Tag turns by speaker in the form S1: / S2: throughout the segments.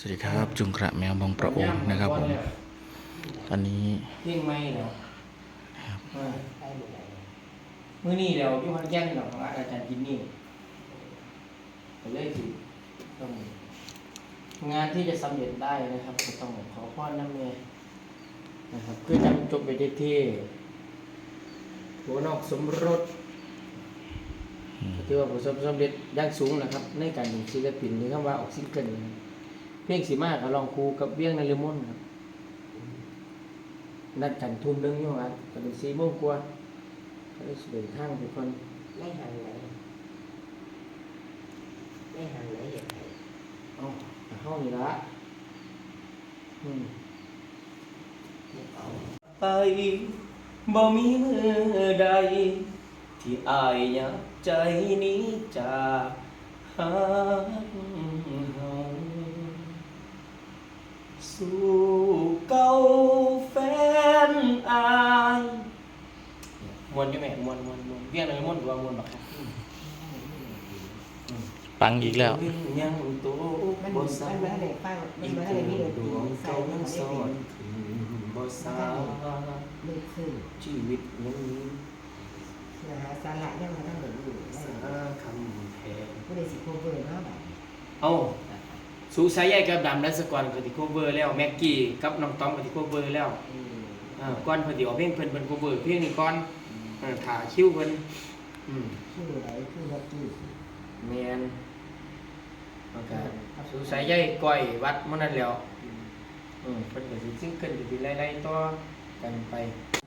S1: จุงกระแมวบองประโอนนะครับผมตอนนี้
S2: เที่ยงไม่เดี๋ยวอ่ามื้อนี้เดี๋ยวพี่พันแย่นดอกของอาจารย์จินนี่ไปเลยสิต้องงานที่จะสำเร็จได้นะครับก็ต้องขอพรน้ำเมนะครับเพื่อจำจบไปได้เท่หัวนอกสมรสถือว่าประสบความสำเร็จอย่างสูงนะครับ ในการเป็นศิลปินหรือคำว่าออกซิงเกิลนะครับ เพลงสีมากกับลองครูกับเบี้ยงนฤมลครับนัดกันทุ่มหนึงอยู่ครับก็เป็นสี่โมงกว่าก็ได้เดินทางทุกคน
S3: ไม่หันไหนไม่หันไหนเห็นไหน
S2: เอ้าแต่ห้องนี่ละอืม
S3: ไม่เอา
S2: ไปบ่มีมือใด ที่อายอยากใจนี้จากหาเฮา สู่เก่าแฟนอายมวนอยู่แม่มวนมวนมวนเรียกอะไรมวนกว่ามวนบักครับ
S1: ปังอีกแล้ว
S2: ยังโต
S3: มัน
S2: บ่
S3: มัน
S2: สา
S3: มันอะไรฟังมัน
S2: อีก
S3: มันอะ
S2: เท่า
S3: ไรนี่
S2: ด
S3: ด
S2: วง
S3: ใส่
S2: เก่า
S3: มัน
S2: ยัง
S3: ไม่
S2: สอ
S3: เป็น
S2: นถึงบ่สา
S3: ลึกขึ้น
S2: ชีวิตยังมี
S3: นะฮะสาระเนี่ยมันต้องเหมือนอยู่
S2: สาคำแพง
S3: ผู้ใดสิโคเวอร์เนาะแบบ
S2: เอ้า สูสายใหญ่กับดำดัสกรกับที่โคเวอร์แล้วแม็กกี้กับน้องต้อมกับที่โคเวอร์แล้ว
S3: อืม
S2: อ่าก่อนเพิ่นสิออกเพลงเพิ่นเพิ่นโคเวอร์เพลงนี้ก่อนเออถ่าคิวเพิ่นอืม
S3: ชื่ออะไรชื่อลักกี้
S2: แม่นแล้วก็สูสายใหญ่ก้อยวัดมื้อนั้นแล้วอืมเพิ่นก็สิซิงเกิลสิไล่ๆต่อกันไป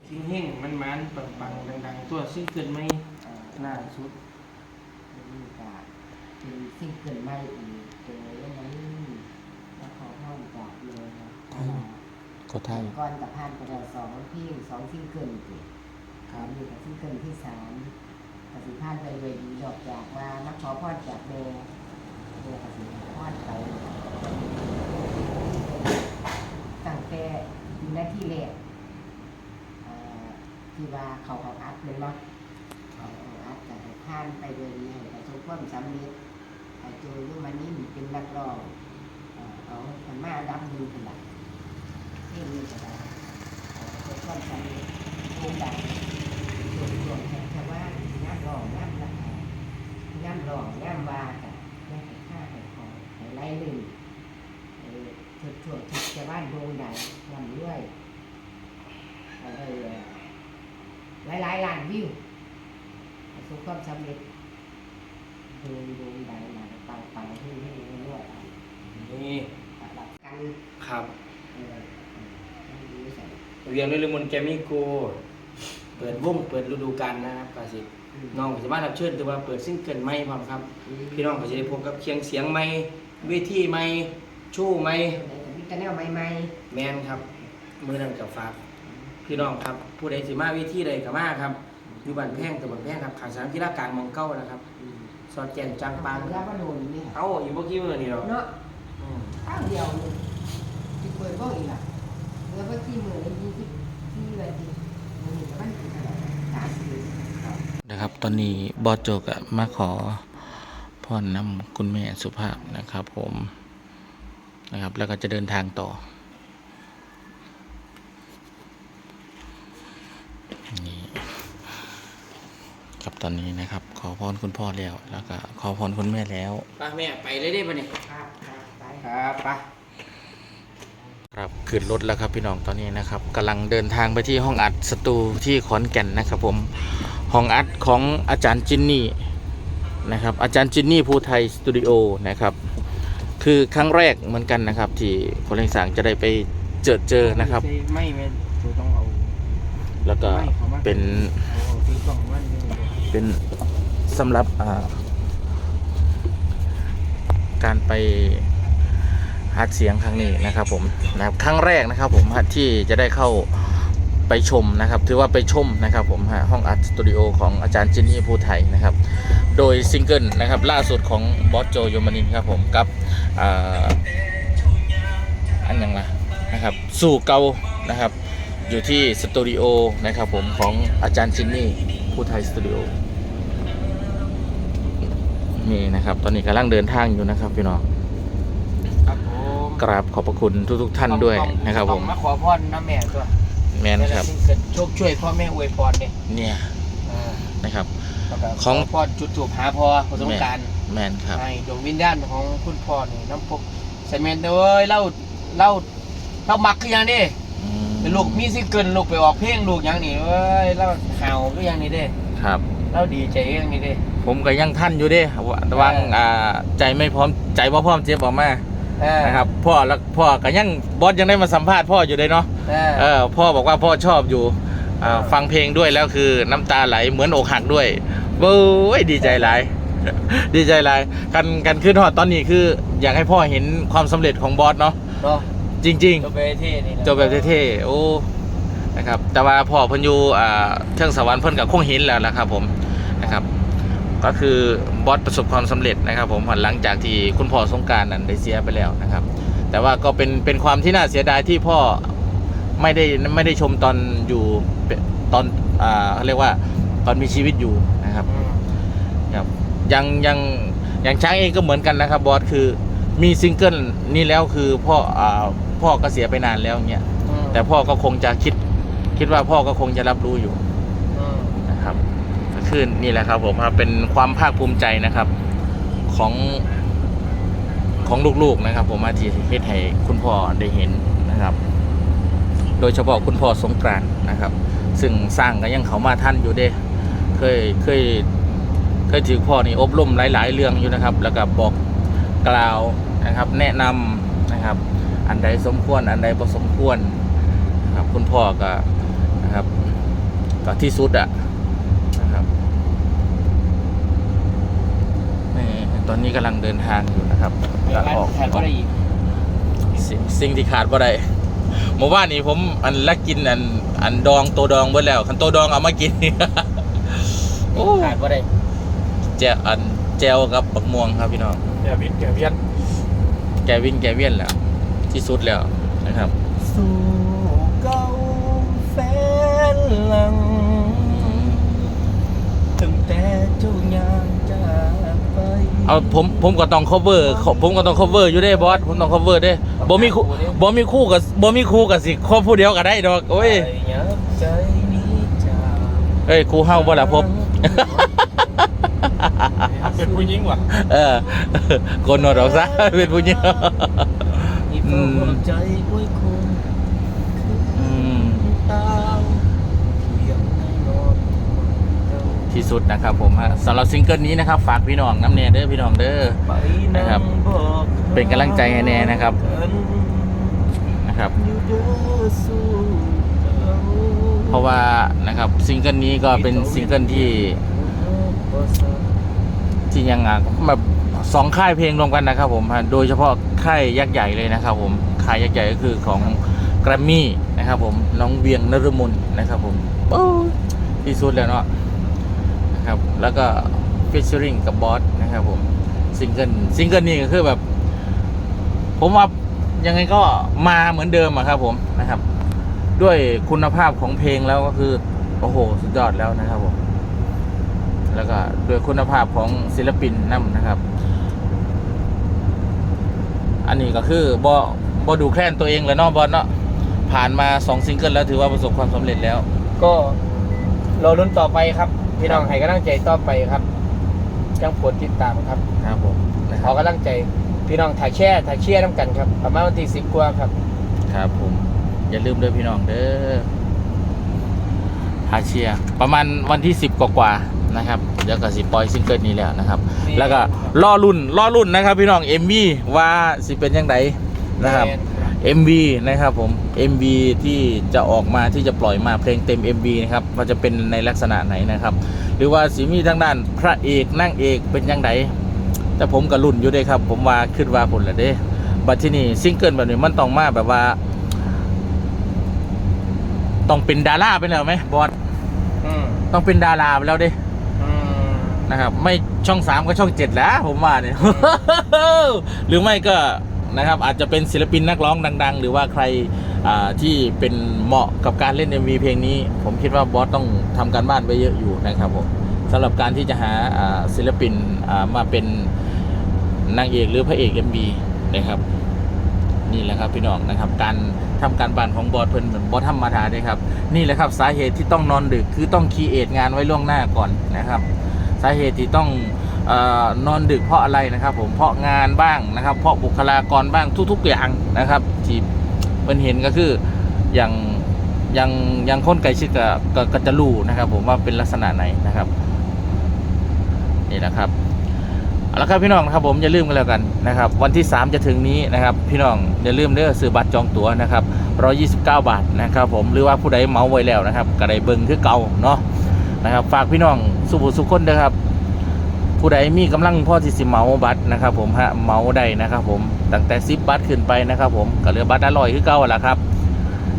S2: คิงเฮงมันมันๆปังๆดังๆ ตัวซิงเกิลไม่
S3: อ่า
S2: ล่าสุด
S3: มีโอกาสเป็นซิงเกิลใหม่อีกเจอเรื่องนั้นแล้วขอห้องจาก เลยนะ
S1: ก็ไทย
S3: ก่อนกับพานไปแล้วสองเพลงสองซิงเกิลติถามอยู่กับซิงเกิลที่สามกสิพานไปเลยดีดอกจากว่านักขอพรจากเบลเบลกสิพรไปตั้งแต่มีหน้าที่แรกเอ่อที่ว่าเขาเขาอัดเลยมั้งเขาเอาอัดกับพานไปเลยดีให้ประสบความสำเร็จให้เจอรุ่นมันนี้เป็นนักร้องเอ่อเอาทำมาอันดับหนึ่งเป็นหลัก ที่มีแต่ละเกิดความสำเร็จ โอกาสส่วนรวมแทนชาวบ้านย่ำรองย่ำราคาย่ำรองย่ำวากับย่ำไปค่าไปของไปไล่หนึ่งเออชุดช่วงชุดชาวบ้านโด่งดังลำด้วยเออหลายหลายล้านวิวประสบความสำเร็จโด่งโด่งดังมาปังปังที่ให้รวย
S2: นี่
S3: รับกัน
S2: ครับ
S3: เออเออให้ดีใส่
S2: เวียงด้วยลืมนแกมี่โก ปิดวงเปิดฤดูกาลนะครับก็สิน้องก็จะมารับเชิญแต่ว่าเปิดซิงเกิลใหม่พร้อมครับ พี่น้องก็จะได้พบกับเคียงเสียงใหม่เวทีใหม่โชว์ใหม่
S3: วิตาแนลใหม่
S2: แมนครับมือนั้นกับฝากพี่น้องครับ ผู้ใดสิมาเวทีใดก็มาครับอยู่บ้านแพงตะบนแพงครับขางสนามกีฬากลางหมองเก้านะครับสอดแจงจังปาง
S3: ๆแล้วก็โดนนี่
S2: เอ้าอยู่เมื่อกี้มือนี่เนาะ
S3: เนาะ
S2: อืม
S3: ข้าวเดียวนี่ที่เปิดบ้องอีกล่ะแล้วก็ที่มือยี่สิบที่วันที่มันมีแต่วันที่อะไรสามสิบครับ
S1: นะครับ ตอนนี้บอสโจกะมาขอพรนำคุณแม่สุภาพนะครับผมนะครับ แล้วก็จะเดินทางต่อ นี่ครับตอนนี้นะครับ ขอพรคุณพ่อแล้ว แล้วก็ขอพรคุณแม่แล้ว
S2: ไปแม่ไปเลยได้ปะเนี่ย
S3: ครับครับไป
S2: ครับไป
S1: ครับขึ้นรถแล้วครับพี่น้องตอนนี้นะครับกำลังเดินทางไปที่ห้องอัดสตูที่ขอนแก่นนะครับผม ห้องอัดของอาจารย์จินนี่นะครับอาจารย์จินนี่ภูไทยสตูดิโอนะครับคือครั้งแรกเหมือนกันนะครับ ที่คนเล่นสางจะได้ไปเจอเจอนะครับ
S2: ไม่ไม่ต้องเอา
S1: แล้วก็เป็น
S2: เป็
S1: นสำหรับการไปฮัดเสียงครั้งนี้นะครับผมนะครับครั้งแรกนะครับผมที่จะได้เข้า ไปชมนะครับ ถือว่าไปชมนะครับผมฮะห้องอัดสตูดิโอของอาจารย์จินนี่ภูไทยนะครับ โดยซิงเกิลนะครับล่าสุดของบอสโจโยมานินครับผมกับอ่าอันยังละนะครับสู่เกานะครับ อยู่ที่สตูดิโอนะครับผมของอาจารย์จินนี่ภูไทยสตูดิโอนี่นะครับ ตอนนี้กำลังเดินทางอยู่นะครับพี่น้อง
S2: ครับผม
S1: กราบขอบพระคุณทุกๆท่านด้วย
S2: ต้อง
S1: นะครับ
S2: ต้
S1: ผ
S2: อง
S1: ม
S2: มาขอพรน้ำแม่ตัว
S1: แมนครับ
S2: เกิดโชคช่วยพ่อแม่อวยพรเนี่ย
S1: เนี่ย
S2: อ่า
S1: นะครับ
S2: แล้วก็
S1: ของ
S2: ขอพรจุดถูกหาพ่อพอสงกราร
S1: แมนครับ
S2: ให้ดวงวิญญาณของคุณพ่อนี่น้ำพกใส่เมนเด้อเว้ยเล่าเล่าเล่ามักคือหยังดิ
S1: อืม
S2: เป็นลูกมีสิเกินลูกไปออกเพลงลูกหยังนี่เว้ยเล่าห่าวคือหยังนี่เด้
S1: ครับ
S2: เล่าดีใจคือหยังนี่เด้
S1: ผมก็ยังท่านอยู่เด้ว่าวาง
S2: เอออ่
S1: อ่าใจไม่พร้อมใจว่าพร้อมเจ็บออกมา
S2: เออ
S1: นะครับพ่อแล้วพ่อก็ยังบอสยังได้มาสัมภาษณ์พ่ออยู่เลยเนาะ
S2: เออ
S1: เออพ่อบอกว่าพ่อชอบอยู่อ่าฟังเพลงด้วยแล้วคือน้ำตาไหลเหมือนอกหักด้วยโว้ยดีใจหลาย ดีใจหลายกันกันขึ้นฮอดตอนนี้คือ อยากให้พ่อเห็นความสำเร็จของบอสเนาะ
S2: เนาะ
S1: จริง
S2: จบไปเท่นี่นะ
S1: ๆจบแบบเท่ๆโอ้นะครับ แต่ว่าพ่อเพิ่นอยู่อ่าเทิงสวรรค์เพิ่นกับคงเห็นแล้วละครับผมนะครับ ก็คือบอสประสบความสำเร็จนะครับ ผมหลังจากที่คุณพ่อสงกรารนั้นได้เสียไปแล้วนะครับ แต่ว่าก็เป็นเป็นความที่น่าเสียดายที่พ่อ ไม่ได้ไม่ได้ชมตอนอยู่ตอนอ่าเขาเรียกว่าตอนมีชีวิตอยู่นะครับ
S2: อืม
S1: ครับยังยังอย่างช้างเองก็เหมือนกันนะครับบอสคือมีซิงเกิลนี้แล้วคือพ่ออ่าพ่อก็เสียไปนานแล้วเงี้ย
S2: อืม
S1: แต่พ่อก็คงจะคิด คิดว่าพ่อก็คงจะรับรู้อยู่
S2: อืม
S1: นะครับก็คือนี่แหละครับผมครับเป็นความภาคภูมิใจนะครับของของลูกๆนะครับ ผมมาที่เฮ็ดให้คุณพ่อได้เห็นนะครับ โดยเฉพาะคุณพ่อสงกรานต์นะครับ ซึ่งสร้างก็ยังเขามาท่านอยู่เด้เคยเคยเคยถือพ่อนี่อบรมหลาย ๆ เรื่องอยู่นะครับ แล้วก็บอกกล่าวนะครับ แนะนำนะครับ อันใดสมควรอันใดบ่สมควรนะครับคุณพ่อก็นะครับก็ที่สุดอะนะครับนี่ตอนนี้กำลังเดินทางอยู่นะครับ
S2: เดี๋ยว
S1: ก็ออก
S2: แทนว่าอะไรอีก
S1: สิ่งสิ่งที่ขาดบ่ได้เมื่อวานนี้ผมอันละกินอันอันดองตัวดองเบิดแล้วคันตัวดองเอามากิน โอ้
S2: ขาดว่าได้
S1: แจวอันแจวกับบักม่วงครับพี่น้อง
S2: เดี๋ยวพิษเดี๋ยวเพี้ยน
S1: แกวินแกเวียนแล้วที่สุดแล้วนะครับ
S2: สู่ เอา
S1: ผมผมก็ต้อง cover ผมก็ต้อง cover อยู่ได้บอสผมต้อง cover ได้บ่มีคู่บ่มีคู่กับบ่มีคู่กับสิคบผู้เดียวก็ได้ดอกโอ้ย
S2: ไปยับใจนี้จาก
S1: เอ้ยคู่เฮาบ่ล่ะพบ
S2: เป็นผู้หญิงว่ะ
S1: เออโกนหนวดออกซะเป็นผู้หญิง
S2: มีเฝ้าหัวใจไว้คง
S1: อืม
S2: ตามเพียงในนอนเจ้า
S1: ที่สุดนะครับผมฮะสำหรับซิงเกิลนี้นะครับ ฝากพี่น้องน้ำเนเด้อพี่น้องเด้อ
S2: ไป
S1: นะครับ เป็นกำลังใจให้แน่นะครับนะครับ
S2: อยู่เด้อสู้เขา
S1: เพราะว่านะครับซิงเกิลนี้ก็เป็นซิงเกิลที่ ที่ยังอะแบบสองค่ายเพลงรวมกันนะครับผมฮะโดยเฉพาะค่ายยักษ์ใหญ่เลยนะครับ ผมค่ายยักษ์ใหญ่ก็คือของแกรมมี่นะครับผมน้องเวียงนรมนนะครับผมโอ้ยที่สุดแล้วเนาะนะ ครับ แล้วก็ฟิชเชอริงกับบอสนะครับผมซิงเกิลซิงเกิลนี้ก็คือแบบ ผมว่ายังไงก็มาเหมือนเดิมอะครับผมนะครับ ด้วยคุณภาพของเพลงแล้วก็คือ โอ้โห สุดยอดแล้วนะครับผม แล้วก็ด้วยคุณภาพของศิลปินนํนนะครับ อันนี้ก็คือบอบอดูแคลนตัวเองแล้วเนาะบอลเนาะผ่านมาสองซิงเกิลแล้วถือว่าประสบความสำเร็จแล้ว
S2: ก็รอลุ้นต่อไปครับ พี่น้องให้กำลังใจต่อไปครับยังปวดติดตามครับ
S1: ครับผมนะค
S2: ข
S1: รั
S2: อบกำลังใจพี่น้องถ่ายแช่ถ่ายเชียร์น้ำกันครับประมาณวันที่สิบกว่าครับ
S1: ครับผม อย่าลืมด้วยพี่น้องเด้อฮาเชียร์ประมาณวันที่สิบกว่าๆนะครับเดี๋ยวก็สิปล่อยซิงเกิลนี้แล้วนะครับ
S2: นี่
S1: แล้วก็ล่อรุ่นล่อรุ่นนะครับ พี่น้อง MV ว่าสิเป็นยังไงนะครับ MV นะครับผม MV ที่จะออกมาที่จะปล่อยมาเพลงเต็ม MV นะครับว่าจะเป็นในลักษณะไหนนะครับ หรือว่าสีมีทางด้านพระเอกนางเอกเป็นยังไงแต่ผมก็รุ่นอยู่เด้ครับ ผมว่าขึ้นว่าผลละเด้บัดที่นี่ซิงเกิลแบบนี้มันต้องมาแบบว่า ต้องเป็นดาราไปแล้วไหมบอส
S2: อืม
S1: ต้องเป็นดาราไปแล้วเด้
S2: อืม
S1: นะครับ ไม่ช่องสามก็ช่องเจ็ดแล้ว ผมว่าเนี่ยหรือไม่ก็ นะครับอาจจะเป็นศิลปินนักร้องดัง ๆ หรือว่าใครที่เป็นเหมาะกับการเล่น MV เพลงนี้ ผมคิดว่าบอสต้องทำการบ้านไปเยอะอยู่นะครับผมสำหรับการที่จะหาศิลปินมาเป็นนางเอกหรือพระเอก MV นะครับนี่แหละครับพี่น้องนะครับ การทำการบ้านของบอสเพิ่นเหมือนบอสธรรมดาเด้ครับนี่แหละครับสาเหตุที่ต้องนอนดึกคือต้องคีเอทงานไว้ล่วงหน้าก่อนนะครับ สาเหตุที่ต้อง นอนดึกเพราะอะไรนะครับผมเพราะงานบ้างนะครับ เพราะบุคลากรบ้างทุก ๆ อย่างนะครับที่เพิ่นเห็นก็คืออย่างอย่างอย่างคนไก่ชิดก็ก็ก็จะรูนะครับ ผมว่าเป็นลักษณะไหนนะครับนี่แหละครับเอาละครับพี่น้องนะครับผมอย่าลืมกันแล้วกันนะครับ วันที่ 3 จะถึงนี้นะครับ พี่น้องอย่าลืมเด้อซื้อบัตรจองตั๋วนะครับ129 บาทนะครับ ผมหรือว่าผู้ใดเมาไว้แล้วนะครับก็ได้เบิ่งคือเก่าเนาะนะครับ ฝากพี่น้องสุภุสุขคนเด้อครับ ผู้ใดมีกำลังพอที่สิเมาบัตรนะครับ ผมฮะเมาได้นะครับผมตั้งแต่10บัตรขึ้นไปนะครับ ผมก็เหลือบัตรละร้อยคือเก่าแหละครับ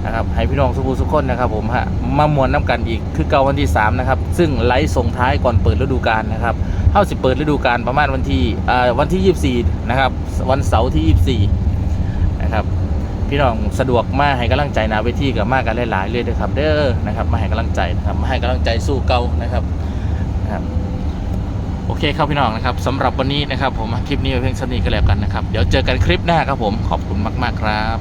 S1: นะครับให้พี่น้องสุภุสุขคนนะครับ ผมฮะมามวนน้ำกันอีกคือเก่าวันที่3นะครับซึ่งไลฟ์ส่งท้ายก่อนเปิดฤดูกาลนะครับเข้าสิเปิดฤดูกาลประมาณวันที่อ่าวันที่ 24นะครับวันเสาร์ที่ 24นะครับพี่น้องสะดวกมาให้กำลังใจนาเวทีกับมากันหลายๆเลยนะครับเด้อนะครับมาให้กำลังใจนะครับมาให้กำลังใจสู้เก่านะครับนะครับ โอเคครับพี่น้องนะครับสำหรับวันนี้นะครับผมคลิปนี้เพียงสนี้ก็แล้วกันนะครับ เดี๋ยวเจอกันคลิปหน้าครับผมขอบคุณมาก ๆ ครับ